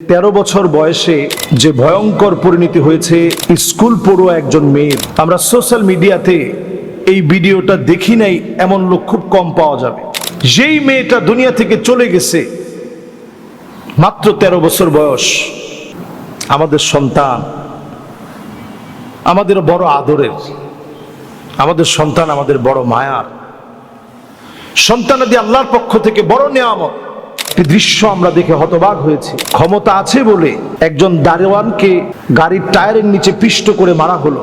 তেরো বছর বয়সে যে ভয়ঙ্কর পরিণতি হয়েছে, স্কুল পড়ুয়া একজন মেয়ের আমরা সোশ্যাল মিডিয়াতে এই ভিডিওটা দেখি নাই, এমন লোক খুব কম পাওয়া যাবে। যেই মেয়েটা দুনিয়া থেকে চলে গেছে, মাত্র তেরো বছর বয়স, আমাদের সন্তান, আমাদের বড় আদরের, আমাদের সন্তান আমাদের বড় মায়ার। সন্তান সন্তানাদি আল্লাহর পক্ষ থেকে বড় নিয়ামত। একটি দৃশ্য আমরা দেখে হতবাক হয়েছি। ক্ষমতা আছে বলে একজন দারোয়ানকে গাড়ির টায়ারের নিচে পিষ্ট করে মারা হলো।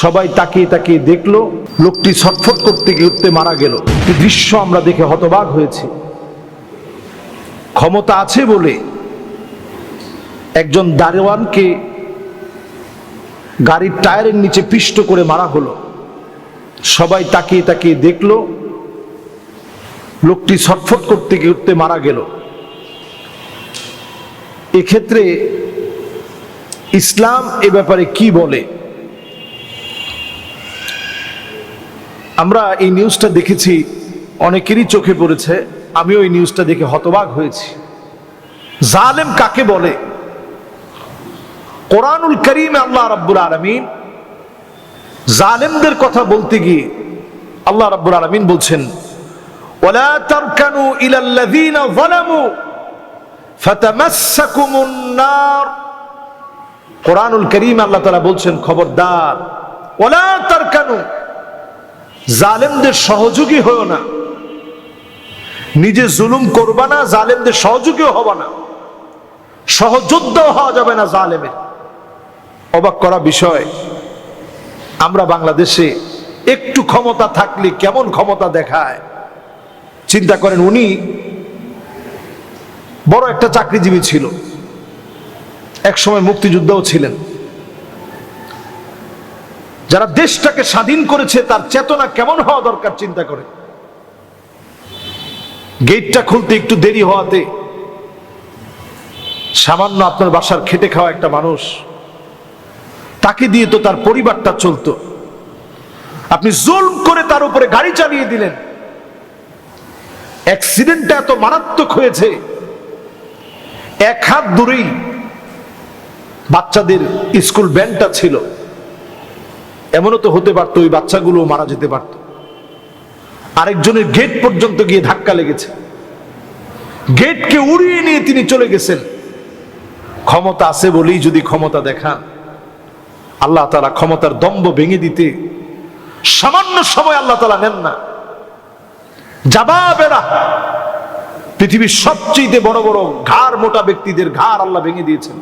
সবাই তাকিয়ে তাকিয়ে দেখল, লোকটি ছটফট করতে করতে মারা গেল। একটি দৃশ্য আমরা দেখে হতবাক হয়েছি। ক্ষমতা আছে বলে একজন দারোয়ানকে গাড়ির টায়ারের নিচে পিষ্ট করে মারা হলো। সবাই তাকিয়ে তাকিয়ে দেখল, লোকটি ছটফট করতে করতে মারা গেল। এক্ষেত্রে ইসলাম এ ব্যাপারে কি বলে? আমরা এই নিউজটা দেখেছি, অনেকেরই চোখে পড়েছে, আমিও এই নিউজটা দেখে হতবাক হয়েছি। জালেম কাকে বলে? কোরআনুল করিম আল্লাহ রাব্বুল আলমিন। জালেমদের কথা বলতে গিয়ে আল্লাহ রাব্বুল আলমিন বলছেন ওলা তারকানু ইলাল্লাযীনা কোরআনুল করিম আল্লাহ তালা বলছেন, খবরদার ওলা তারকানু, জালেমদের সহযোগী হও না। নিজে জুলুম করবা না, জালেমদের সহযোগীও হবা না। সহযোদ্ধাও হওয়া যাবে না জালেমের। অবাক করা বিষয়, আমরা বাংলাদেশে একটু ক্ষমতা থাকলে কেমন ক্ষমতা দেখায়? চিন্তা করেন উনি বড় একটা চাকরিজীবী ছিল। এক সময় মুক্তিযোদ্ধাও ছিলেন। যারা দেশটাকে স্বাধীন করেছে, তার চেতনা কেমন হওয়া দরকার চিন্তা করে। গেটটা খুলতে একটু দেরি হওয়াতে সামান্য আপনার বাসার খেটে খাওয়া একটা মানুষ, তাকে দিয়ে তো তার পরিবারটা চলতো। আপনি জুলম করে তার উপরে গাড়ি চালিয়ে দিলেন। অ্যাক্সিডেন্টটা এত মারাত্মক হয়েছে এক হাত দূরেই বাচ্চাদের স্কুল ব্যান্ডটা ছিল। এমনও তো হতে পারতো ওই বাচ্চাগুলো মারা যেতে পারত। আরেকজনের গেট পর্যন্ত গিয়ে ধাক্কা লেগেছে। গেটকে উড়িয়ে নিয়ে তিনি চলে গেছেন। ক্ষমতা আছে বলেই যদি ক্ষমতা দেখান আল্লাহ তালা ক্ষমতার দম্ব ভেঙে দিতে সামান্য সময় আল্লাহ তালা নেন না। জাবাবেরা পৃথিবীর সবচেয়ে বড় বড় ঘাড় মোটা ব্যক্তিদের ঘাড় আল্লাহ ভেঙে দিয়েছেন।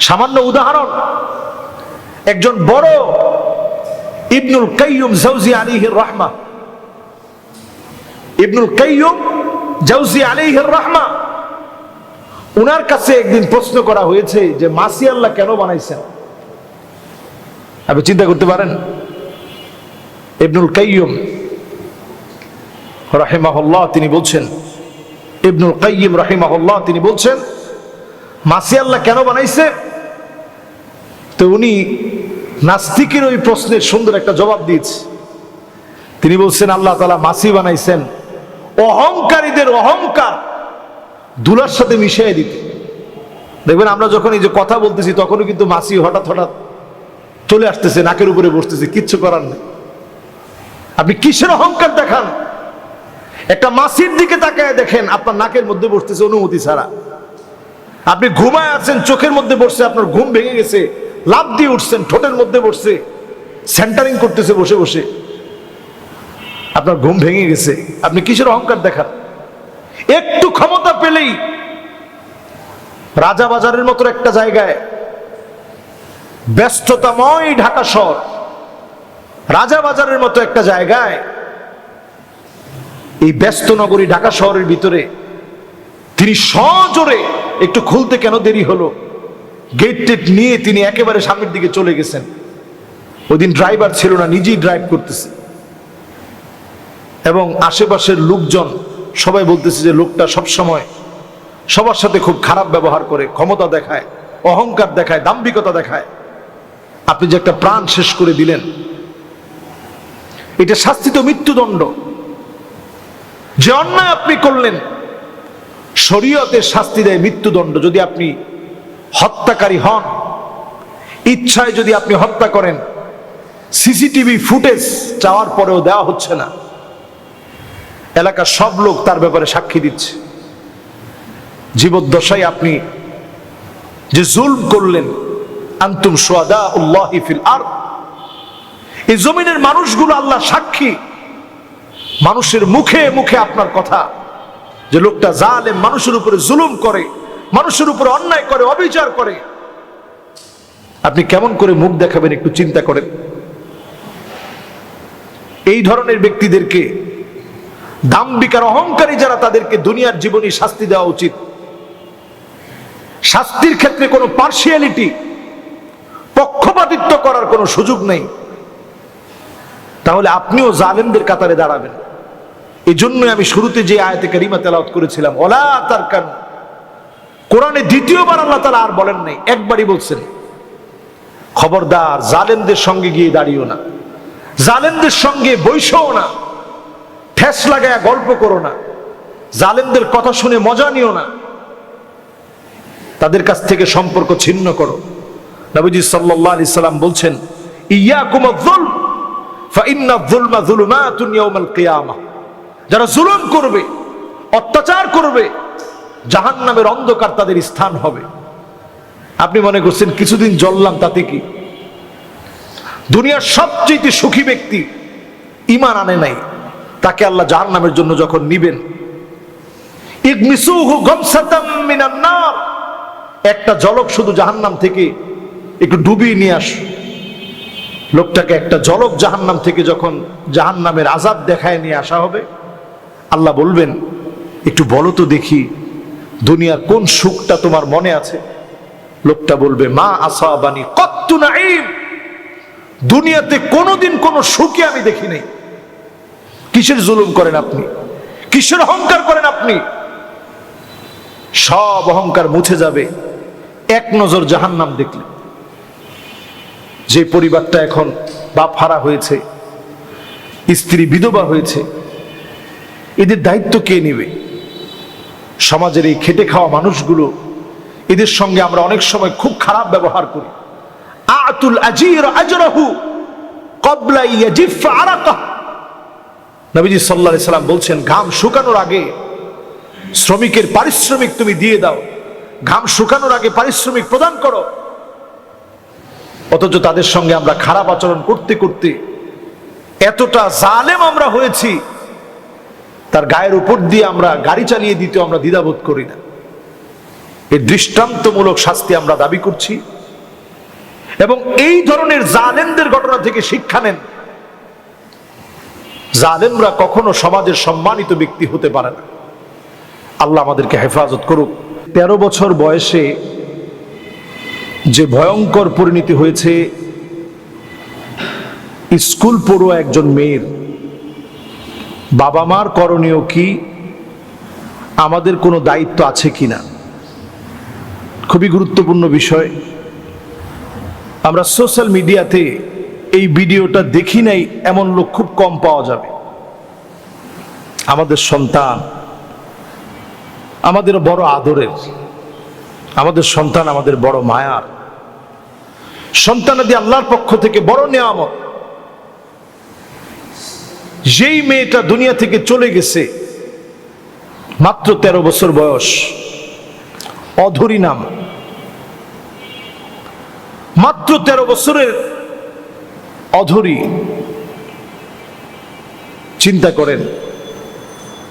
সামান্য উদাহরণ, একজন বড় ইবনুল কাইয়ুম জাউজি আলিহির রহমা। ইবনুল কাইয়ুম জাউজি আলিহির রহমা, উনার কাছে একদিন প্রশ্ন করা হয়েছে যে, মাসি আল্লাহ কেন বানাইছেন? আপনি চিন্তা করতে পারেন। ইবনুল কাইয়ুম রাহিমাহুল্লাহ, তিনি বলছেন, ইবনুল কাইয়িম রাহিমাহুল্লাহ, তিনি বলছেন, মাসি আল্লাহ কেন বানাইছে? তো উনি নাস্তিকের ওই প্রশ্নের সুন্দর একটা জবাব দিয়েছে। তিনি বলছেন, আল্লাহ তালা মাসি বানাইছেন, অহংকারীদের অহংকার দুলার সাথে মিশিয়ে দিতে। দেখবেন আমরা যখন এই যে কথা বলতেছি, তখনও কিন্তু মাসি হঠাৎ হঠাৎ চলে আসতেছে, নাকের উপরে বসতেছে, কিচ্ছু করার নেই। আপনি কিসের অহংকার দেখান? একটা মাসির দিকে তাকায় দেখেন আপনার নাকের মধ্যে বসতেছে অনুমতি ছাড়া। আপনি ঘুমায় আছেন, চোখের মধ্যে বসছে, আপনার ঘুম ভেঙে গেছে লাভ দিয়ে উঠছেন, ঠোঁটের মধ্যে বসছে সেন্টারিং করতেছে বসে বসে। আপনার ঘুম ভেঙে গেছে। আপনি কিসের অহংকার দেখান? একটু ক্ষমতা পেলেই রাজাবাজারের মতো একটা জায়গায় ব্যস্ততাময় ঢাকা শহর রাজাবাজারের মতো একটা জায়গায় এই ব্যস্ত নগরী ঢাকা শহরের ভিতরে তিনি সজোরে একটু খুলতে কেন দেরি হলো? গেট টেট নিয়ে তিনি একেবারে সামনের দিকে চলে গেছেন। ওই দিন ড্রাইভার ছিল না, নিজেই ড্রাইভ করতেছে। এবং আশেপাশের লোকজন সবাই বলতেছে যে লোকটা সব সময় সবার সাথে খুব খারাপ ব্যবহার করে, ক্ষমতা দেখায়, অহংকার দেখায়, দাম্ভিকতা দেখায়। আপনি যে একটা প্রাণ শেষ করে দিলেন। এটা শাস্তি তো মৃত্যুদণ্ড। যে অন্যায় আপনি করলেন। শরীয়তের শাস্তি দেয় মৃত্যুদণ্ড যদি আপনি হত্যাকারী হন। ইচ্ছায় যদি আপনি হত্যা করেন, সিসিটিভি ফুটেজ চাওয়ার পরেও দেওয়া হচ্ছে না। এলাকার সব লোক তার ব্যাপারে সাক্ষী দিচ্ছে। জীবদ্দশায় আপনি যে জুলম করলেন, আন্তুম সোয়াদা উল্লাহ ফিল আর এই জমিনের মানুষগুলো আল্লাহ সাক্ষী। মানুষের মুখে মুখে আপনার কথা। যে লোকটা জালেম, মানুষের উপরে জুলুম করে, মানুষের উপরে অন্যায় করে, অবিচার করে। আপনি কেমন করে মুখ দেখাবেন, একটু চিন্তা করেন। এই ধরনের ব্যক্তিদেরকে দাম্বিকার অহংকারী যারা, তাদেরকে দুনিয়ার জীবনী শাস্তি দেওয়া উচিত। শাস্তির ক্ষেত্রে কোনো পার্সিয়ালিটি পক্ষপাতিত্ব করার কোনো সুযোগ নেই। তাহলে আপনিও জালেমদের কাতারে দাঁড়াবেন। এই জন্যই আমি শুরুতে যে আয়াতে কারিমা তেলাওয়াত করেছিলাম, ওলা তার কান কোরআনে দ্বিতীয়বার আল্লাহ তালা আর বলেন নাই, একবারই বলছেন, খবরদার, জালেমদের সঙ্গে গিয়ে দাঁড়িও না, জালেমদের সঙ্গে বৈশও না, ঠেস লাগায়া গল্প করো না, জালেমদের কথা শুনে মজা নিও না, তাদের কাছ থেকে সম্পর্ক ছিন্ন করো। নবীজি সাল্লাল্লাহু আলাইহি সাল্লাম বলছেন ইয়াকুম আয-যুলম ফাইন্না আয-যুলমা যুলুমাতুন ইয়াউমাল কিয়ামাহ যারা জুলুম করবে, অত্যাচার করবে, জাহান্নামের অন্ধকার তাদের স্থান হবে। আপনি মনে করছেন, কিছুদিন জ্বললাম তাতে কি? দুনিয়ার সবচেয়ে সুখী ব্যক্তি ইমান আনে নাই, তাকে আল্লাহ জাহান্নামের জন্য যখন নিবেন। একটা জলক শুধু জাহান্নাম থেকে একটু ডুবিয়ে নিয়ে আস। লোকটাকে একটা জলক জাহান্নাম থেকে যখন জাহান্নামের আজাদ দেখায় নিয়ে আসা হবে আল্লাহ বলবেন, একটু বলো তো দেখি, দুনিয়ার কোন সুখটা তোমার মনে আছে? লোকটা বলবে, মা আসাবানি কত্তু নাইম দুনিয়াতে কোনোদিন কোনো সুখে আমি দেখি নাই। কিসের জুলুম করেন আপনি? কিসের অহংকার করেন আপনি? সব অহংকার মুছে যাবে, এক নজর জাহান্নাম দেখলে। যে পরিবারটা এখন বাপ হারা হয়েছে, স্ত্রী বিধবা হয়েছে এদের দায়িত্ব কে নেবে? সমাজের এই খেটে খাওয়া মানুষগুলো, এদের সঙ্গে আমরা অনেক সময় খুব খারাপ ব্যবহার করি। আতুল আজির আজরাহু কবলা ইয়াজিফ আরাকা নবীজি আলাইহি সাল্লাম বলছেন, ঘাম শুকানোর আগে শ্রমিকের পারিশ্রমিক তুমি দিয়ে দাও। ঘাম শুকানোর আগে পারিশ্রমিক প্রদান করো। অথচ তাদের সঙ্গে আমরা খারাপ আচরণ করতে করতে এতটা জালেম আমরা হয়েছি তার গায়ের উপর দিয়ে আমরা গাড়ি চালিয়ে দিতে আমরা দ্বিধাবোধ করি না। এই দৃষ্টান্তমূলক শাস্তি আমরা দাবি করছি। এবং এই ধরনের জালেমদের ঘটনা থেকে শিক্ষা নেন। জালেমরা কখনো সমাজের সম্মানিত ব্যক্তি হতে পারে না। আল্লাহ আমাদেরকে হেফাজত করুক। তেরো বছর বয়সে যে ভয়ঙ্কর পরিণতি হয়েছে, স্কুল পড়ুয়া একজন মেয়ের বাবা মার করণীয় কি? আমাদের কোনো দায়িত্ব আছে কিনা? খুবই গুরুত্বপূর্ণ বিষয়। আমরা সোশ্যাল মিডিয়াতে এই ভিডিওটা দেখি নাই, এমন লোক খুব কম পাওয়া যাবে। আমাদের সন্তান, আমাদের বড় আদরের, আমাদের সন্তান আমাদের বড় মায়ার। সন্তানাদি আল্লাহর পক্ষ থেকে বড় নেয়ামত। যেই মেয়েটা দুনিয়া থেকে চলে গেছে, মাত্র ১৩ বছর বয়স, অধরী নাম। মাত্র ১৩ বছরের অধরী। চিন্তা করেন,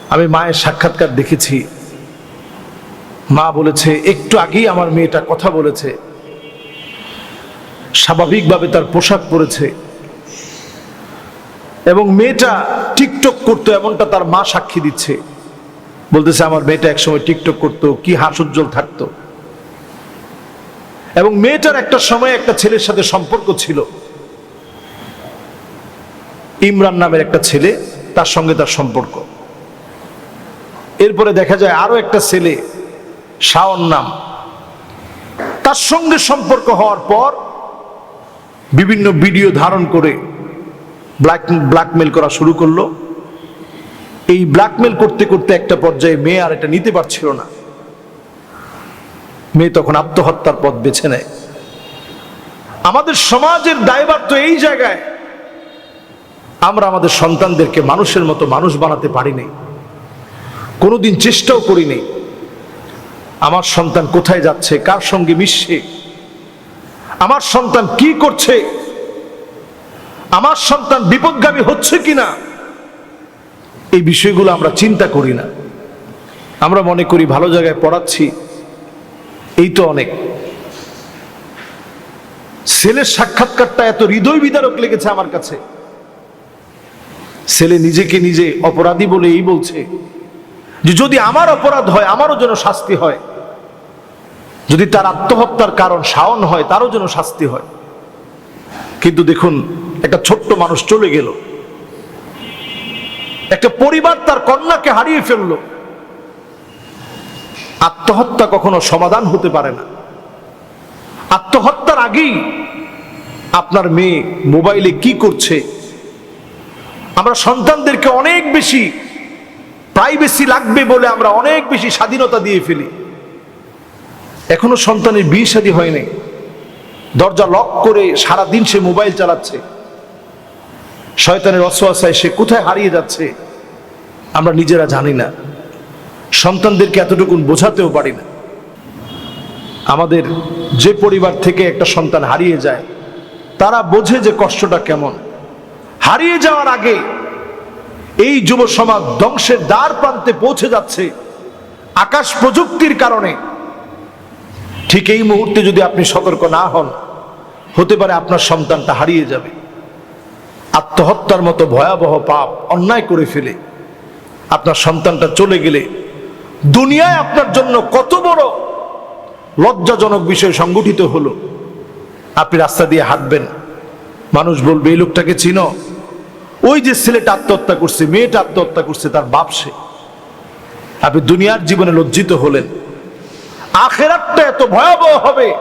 আমি মায়ের সাক্ষাৎকার দেখেছি। মা বলেছে, একটু আগেই আমার মেয়েটা কথা বলেছে। স্বাভাবিকভাবে তার পোশাক পরেছে। এবং মেয়েটা টিকটক করতো, এমনটা তার মা সাক্ষী দিচ্ছে। বলতেছে, আমার মেয়েটা একসময় টিকটক করতো, কি হাস্যোজ্জ্বল থাকতো। এবং মেয়েটার একটা সময় একটা ছেলের সাথে সম্পর্ক ছিল। ইমরান নামের একটা ছেলে, তার সঙ্গে তার সম্পর্ক। এরপরে দেখা যায়, আরও একটা ছেলে, শাওন নাম। তার সঙ্গে সম্পর্ক হওয়ার পর বিভিন্ন ভিডিও ধারণ করে ব্ল্যাক ব্ল্যাকমেল করা শুরু করল। এই ব্ল্যাকমেল করতে করতে একটা পর্যায়ে মেয়ে আর এটা নিতে পারছিল না। মেয়ে তখন আত্মহত্যার পথ বেছে নেয়। আমাদের সমাজের দায়ভার তো এই জায়গায়। আমরা আমাদের সন্তানদেরকে মানুষের মতো মানুষ বানাতে পারিনি কোনোদিন চেষ্টাও করিনি আমার সন্তান কোথায় যাচ্ছে? কার সঙ্গে মিশছে? আমার সন্তান কি করছে? আমার সন্তান বিপদগামী হচ্ছে কিনা? এই বিষয়গুলো আমরা চিন্তা করি না। আমরা মনে করি ভালো জায়গায় পড়াচ্ছি, এই তো অনেক। ছেলের সাক্ষাৎকারটা এত হৃদয় বিদারক লেগেছে আমার কাছে। ছেলে নিজেকে নিজে অপরাধী বলে এই বলছে যে যদি আমার অপরাধ হয়, আমারও যেন শাস্তি হয়। যদি তার আত্মহত্যার কারণ শাওন হয়, তারও যেন শাস্তি হয়। কিন্তু দেখুন, একটা ছোট্ট মানুষ চলে গেল। একটা পরিবার তার কন্যাকে হারিয়ে ফেলল। আত্মহত্যা কখনো সমাধান হতে পারে না। আত্মহত্যার আগেই আপনার মেয়ে মোবাইলে কি করছে? আমরা সন্তানদেরকে অনেক বেশি প্রাইভেসি লাগবে বলে আমরা অনেক বেশি স্বাধীনতা দিয়ে ফেলি। এখনও সন্তানের বিয়ে শাদী হয়নি। দরজা লক করে সারা দিন সে মোবাইল চালাচ্ছে। শয়তানের অসহায় সে কোথায় হারিয়ে যাচ্ছে, আমরা নিজেরা জানি না। সন্তানদেরকে এতটুকুন বোঝাতেও পারি না। আমাদের যে পরিবার থেকে একটা সন্তান হারিয়ে যায়, তারা বোঝে যে কষ্টটা কেমন। হারিয়ে যাওয়ার আগে এই যুব সমাজ ধ্বংসের দ্বার প্রান্তে পৌঁছে যাচ্ছে। আকাশ প্রযুক্তির কারণে ঠিক এই মুহূর্তে যদি আপনি সতর্ক না হন, হতে পারে আপনার সন্তানটা হারিয়ে যাবে। আত্মহত্যার মতো ভয়াবহ পাপ অন্যায় করে ফেলে আপনার সন্তানটা চলে গেলে দুনিয়ায় আপনার জন্য কত বড় লজ্জাজনক বিষয় সংগঠিত হলো। আপনি রাস্তা দিয়ে হাঁটবেন, মানুষ বলবে, এই লোকটাকে চিনো। ওই যে ছেলেটা আত্মহত্যা করছে, মেয়েটা আত্মহত্যা করছে, তার বাপ সে। আপনি দুনিয়ার জীবনে লজ্জিত হলেন। আখেরাতটা এত ভয়াবহ হবে।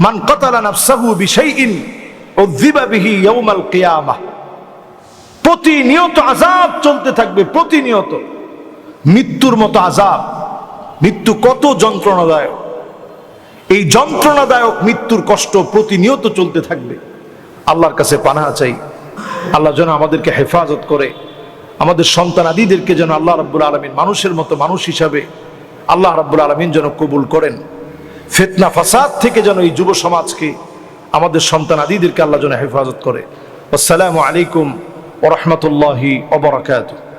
মান কতালা নাফসাহু বিশাইইন উযিবা বিহি ইয়াউমাল কিয়ামাহ প্রতিনিয়ত আযাব চলতে থাকবে, প্রতিনিয়ত। মৃত্যুর মতো আযাব। মৃত্যু কত যন্ত্রণাদায়ক। এই যন্ত্রণাদায়ক মৃত্যুর কষ্ট প্রতিনিয়ত চলতে থাকবে। আল্লাহর কাছে পানাহা চাই। আল্লাহ যেন আমাদেরকে হেফাজত করে। আমাদের সন্তান আদিদেরকে যেন আল্লাহ রাব্বুল আলমিন মানুষের মতো মানুষ হিসাবে আল্লাহ রাব্বুল আলমিন যেন কবুল করেন। ফেতনা, ফাসাদ থেকে যেন এই যুব সমাজকে, আমাদের সন্তান আদিদেরকে আল্লাহ যেন হেফাজত করে। আসসালামু আলাইকুম ওরহমতুল্লাহি ওবরাকাতুহ